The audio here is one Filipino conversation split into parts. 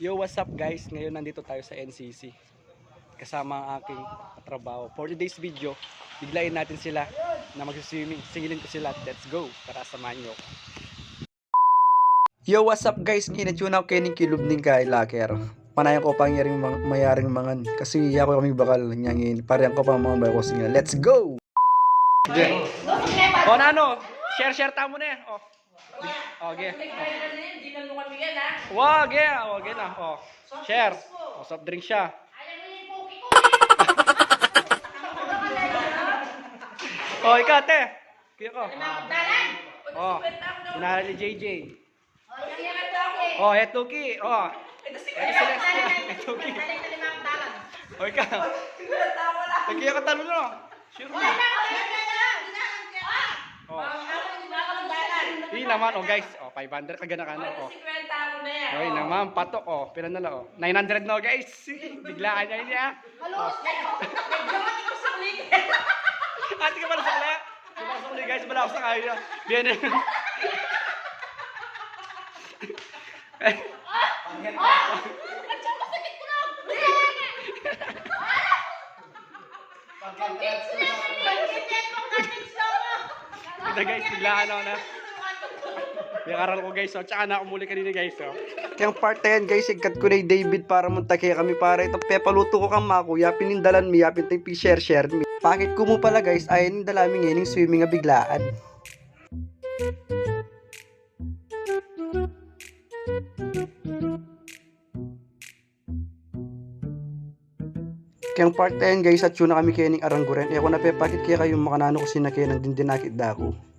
Yo, what's up guys? Ngayon nandito tayo sa NCC. Kasama ang aking trabaho. For today's video, biglayin natin sila na magsiswimming. Singilin ko sila. Let's go. Tara, samahan nyo. Yo, what's up guys? Ginatune ako kayo ng kilub ng kay Laker. Panayan ko pang yaring mayaring mangan. Kasi ako kami bakal nyangin. Pariyan ko pang mga bayo ko singil. Let's go! Okay. O na ano? Share, share tamo na yan. O. Okay. Wag, yeah. Wag, na. O. Share. O, soft drink siya. O, ikaw, te. Kuya ko. O. Sinara ni JJ. O, Etuki. O. Ito Celeste. Etuki. O, ikaw. O, kaya ka talo na. Sure mo. Hindi naman, oh guys, oh 500 kagana ka na, oh. Okay naman, patok, oh, pila na lang, oh. 900 na, guys. Biglaan niya niya. Ate ka pala sa kala. Di ba sa kuli, guys, bala ako sa kaya. Bien. Ito guys, biglaan ako na. Biyakaran ko guys, oh. Tsaka na umuli kanina guys, oh. Kaya part na yan guys, ikat ko na yung David para munta kaya kami para ito pepaluto ko kang mako, yapin yung dalan mi, yapin tayo share share mi. Pakit ko mo pala guys, ayun yung dalami ngayon yung swimming nga biglaan. Kaya part na yan guys, at yun na kami kayo ng arangguren. Eh ako napepakit kaya kayo makanano ko sinakaya ng dindinakit dako.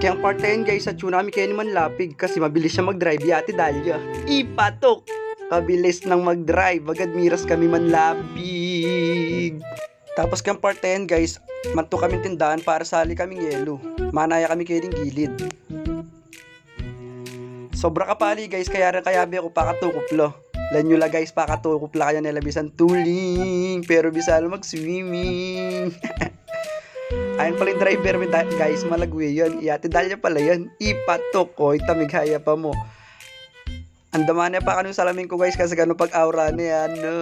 Kaya ang part na yan guys, at yun na kami kayo ni Manlapig kasi mabilis siya mag-drive yati dalya. Ipatok! Kabilis nang mag-drive, agad miras kami Manlapig. Tapos kaya ang part na yan guys, manto kami tindahan para sali kaming yelo. Manaya kami kayo ng gilid. Sobra kapali guys, kaya rin kayabi ako pakatukuplo. Lanyula guys, pakatukupla kaya nila bisan tuling, pero bisalo mag-swimming. Ayun pala yung driver mo guys, malagwi yun. Iyate dalya pala yun. Ipatok ko, itamigaya pa mo. Andaman niya pa kanong salamin ko guys kasi gano'n pag-aura niya. No.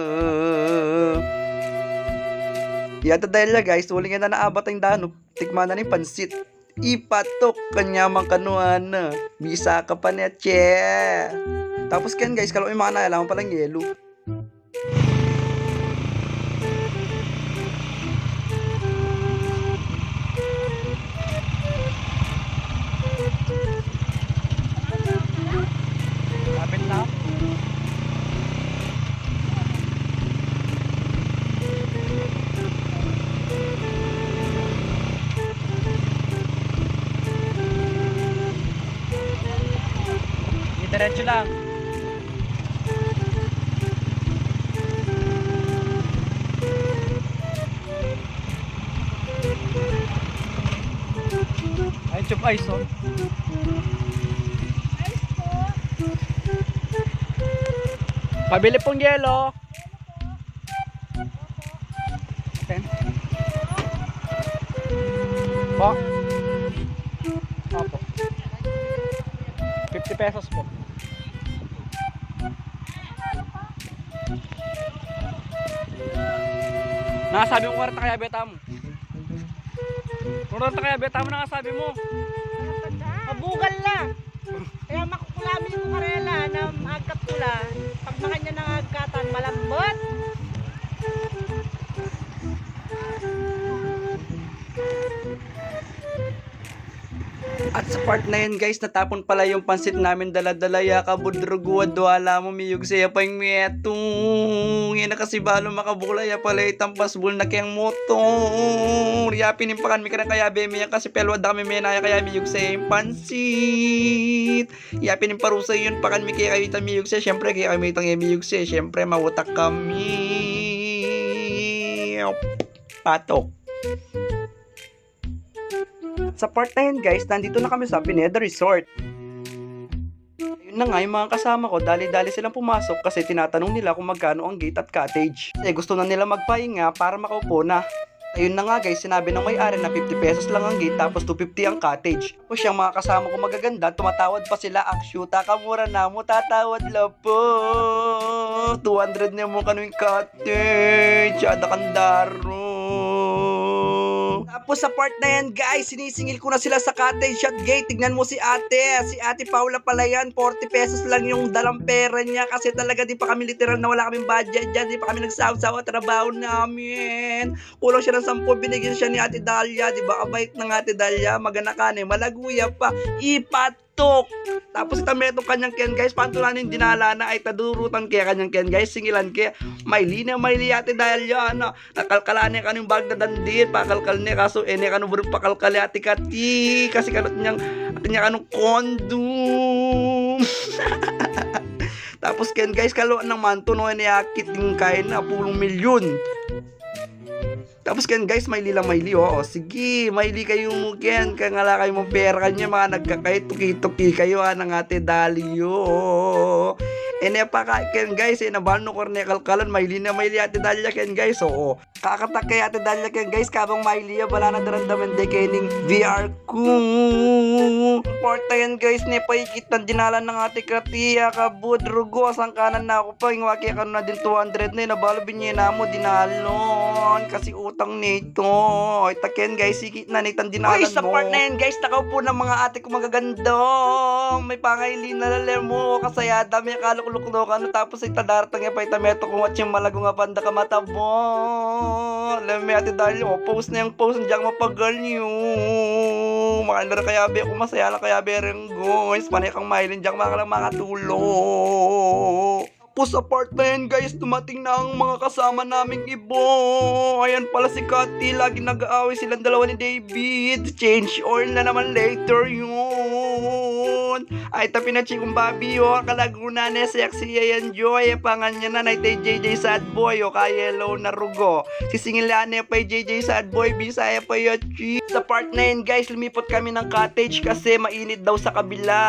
Iyate dalya guys, tuling yan na naabot ang dano. Tikman na ni pansit. Ipatok kanya mang kanuan na. Bisa ka pa niya, che. Tapos kan guys, kalau may mga naalaman palang yelo. Diretso lang. Ay, chup ice, oh. Pabili pong yelo. Ten. Po. Opo. 50 pesos po. Nakasabi mo 40 kaya beta mo. 40 kaya beta mo nakasabi mo. Mabugal na. Kaya makukulami yung karela na agkat tula. Pag makanya ng agkatan, malambot. At sa part na yun guys, natapon pala yung pansit namin dala-dala ya kabudruguwa duwala mo miyug siya pa yung metong. Yan na kasi balo makabula ya pala itampas bul na kayang motong. Yapin yung pakan mi ka na kaya beme yan kasi pelwa dami may naya kaya siya yung pansit. Yapin yung parusa yun pakan mi kaya kayo itam miyug siya. Siyempre kaya kami itang miyug siya. Siyempre mawutak kami. Patok. Sa part na yun guys, nandito na kami sa Pineda Resort. Yun na nga, yung mga kasama ko, dali-dali silang pumasok kasi tinatanong nila kung magkano ang gate at cottage. Eh, gusto na nila magpahinga para makaupo na. Ayun na nga guys, sinabi ng may-ari na 50 pesos lang ang gate tapos 250 ang cottage. Tapos yung mga kasama ko magaganda, tumatawad pa sila, aksyuta ka mura na mo, tatawad la po. 200 na mo kanong cottage, ada kandaro. Tapos sa part na yan guys, sinisingil ko na sila sa cottage shot gate. Tignan mo si ate, si ate Paula pala yan, 40 pesos lang yung dalang pera niya kasi talaga di pa kami literal na wala kaming budget dyan, di pa kami nagsaw-sawa trabaho namin. Kulang siya ng 10, binigyan siya ni ate Dalia, di ba? Abait ng ate Dalia, magana ka na, malaguya pa, ipatok. Tapos itametong kanyang ken guys, pantulanin dinala na. Ay tadurutan kaya kanyang ken guys, singilan kaya. May lina may li ate Dalia na nakalkalan niya kanong bag na dandit, pakalkal niya. Kaso ene kanong burong pakalkal ni ate Kati. Kasi kanot niyang niya kanong kondom. Tapos ken guys, kalo ng manto no niakit yung kain na pulong milyon. Tapos ken guys, may lila may li, oo. Sige, may li kayo mo ken. Kaya nga lang kayo mong pera kanya, mga nagkakay, tuki-tuki kayo, ha, ng ate Dalio. Ene pa ka, ken guys, eh, nabal no korne kalkalan, may li na may li ate Dalia ken guys, oo. Kakatak kay ate Dalia ken guys, kabang may li, wala na darandaman de kening VR ko. Porta yan guys, ne paikit na dinalan ng ate Katia, kabud, rugo, sang kanan na ako pa, ingwaki ka na din 200 na, nabalo binye na mo, dinalon, kasi utang nito. Ay, taken guys, sikit na nitan dinalan mo. Uy, sa part na yan guys, nakaupo ng mga ate ko magaganda. May pangaili na lalim mo, kasayada, may kalukuluklo ka no, tapos ay tadartang ya pa itameto kung what yung malago nga panda ka matabo. Alam mo ate dahil oh, post na yung post, hindi ako niyo. Makandara kaya be, kung masaya lang kaya be rin guys, panay kang mailin dyan, mga lang mga tulo. Tapos sa part na yan guys, dumating na ang mga kasama naming ibo. Ayan pala si Kati, lagi nag-aaway silang dalawa ni David. Change oil na naman later yun. Ay tapi na chikong babi yo, kalaguna na sexy yan joy. Pangan niya na na JJ sad boy o kaya yellow na rugo. Sisingila na pa JJ sad boy, bisaya pa yo chi. Sa part na yan guys, lumipot kami ng cottage kasi mainit daw sa kabila.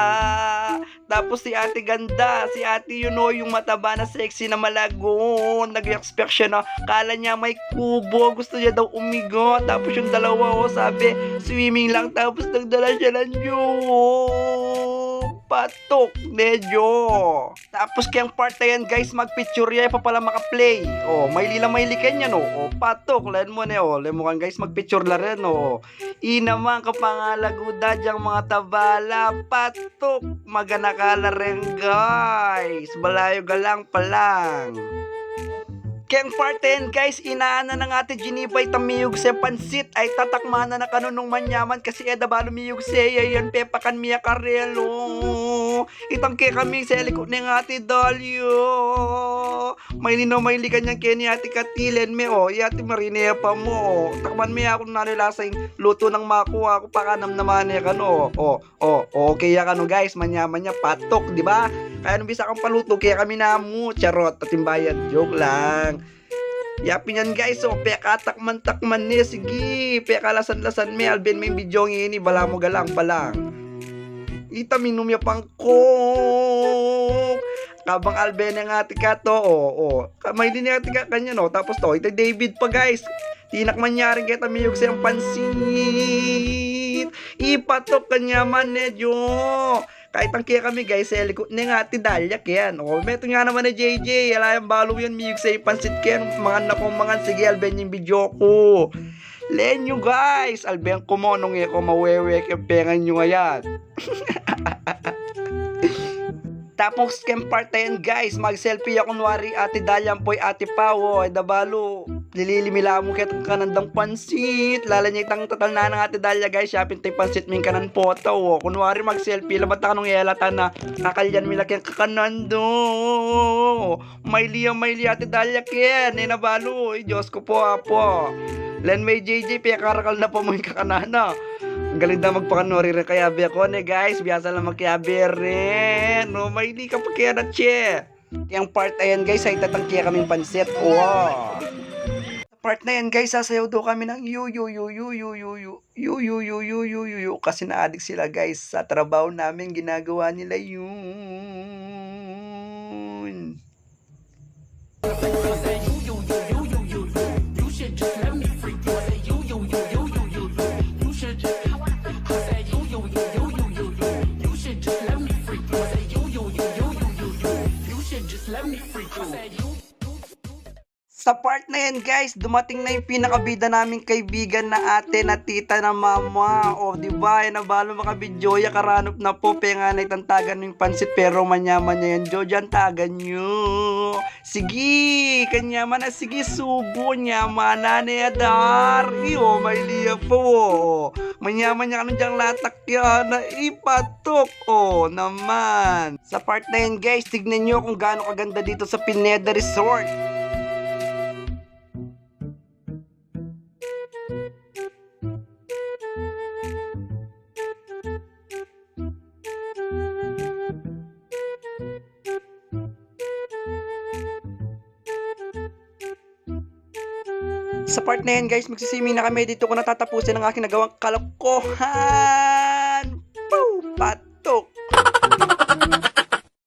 Tapos si ate ganda, si ate you know, yung mataba na sexy na malago. Nag-expect siya na, kala niya may kubo, gusto niya daw umigo. Tapos yung dalawa ko sabi, swimming lang. Tapos nagdala siya ng joke. Patok, medyo. Tapos kayang part na yan, guys, magpicture yan pa pala makaplay. Oh, may lila may likan yan, oh. oh patok, len mo na, oh. Len mo kan, guys, magpicture la rin, oh. Inaman kapangalaguda diyang mga tabala, patok, magana ka la rin, guys. Balayo galang pa lang. Keng parten guys, inaana ng ate Ginibay tamiyog sa pansit. Ay tatakmana na kanunong manyaman kasi eda balo miyog seya yan pepakan miya karelo. Itang ke kami sa likod ng ate Dalio. May lino may likan niyang keni ate Katilen me o, ate Marinea pa mo o. Takman miya ako nalilasa yung luto ng makuha ko pakanam naman niya kano o. O, o, okay ya kano guys, manyaman niya patok, di ba? Kaya nung bisa kang paluto, kaya kami namu, charot, tatimbayan, joke lang. Yapin yan guys, oh, peka takman takman ni, sige, peka lasan lasan me, alben may video ini, bala mo galang palang. Ita minum ya pang kok. Kabang alben ng ati ka to, oh, oh. Kamay din ati ka kanya, no? Tapos to, ito David pa guys. Tinak manyaring kita miyog sa pansit. Ipatok kanya man medyo. Kahit ang kaya kami guys, sa likod ni nga ati Dalia kyan. O, meto nga naman ni JJ. Ala yung balo yan, miyog sa pansit kyan. Mga nakong mga sige, alben yung video ko. Len nyo guys, alben ko mo nung ko mawewe yung pengan nyo ngayon. Tapos kem part na yan, guys, mag-selfie ako kunwari ate Dalyang poy ate Pawo, ay dabalo. Nililimila mo kaya kanandang pansit. Lala niya itang total na ng ate Dalya guys. Shopping tayo pansit min kanan photo. Oh. Kunwari mag-selfie. Labat ka nung yelata na kakalyan mila kaya kakanando. May liya may ate Dalya kaya. Ninabalo. Ay Diyos ko po apo. Len may JJ. Pia karakal na po yung kakanana. Ang galing daw magpakanori rin kaya be ako ne guys. Biyasa lang magkayabe rin. No, may di ka pa kaya na che. Yung part ayan guys ay tatangkiya kaming pansit. Wow. Part na yan guys, sasayaw daw kami ng yu yu yu yu yu yu yu yu yu yu yu yu yu yu kasi na-addict sila guys sa trabaho namin ginagawa nila yun. Sa part na yan guys, dumating na yung pinakabida naming kaibigan na ate na tita na mama. O di ba, yan nabalo makabidyoya karanop na po. Kaya nga naitantagan yung pansit pero manyaman niya yan. Jojan tagan nyo. Sige, kanyaman na sige subo nyaman na ni Adar. Iyo, may liya po. Manyaman niya kanong diyang latak yan na ipatok. O, naman. Sa part na yan guys, tignan nyo kung gaano kaganda dito sa Pineda Resort. Sa part na yan guys, magsisimi na kami. Dito ko natatapusin ang aking nagawang kalokohan.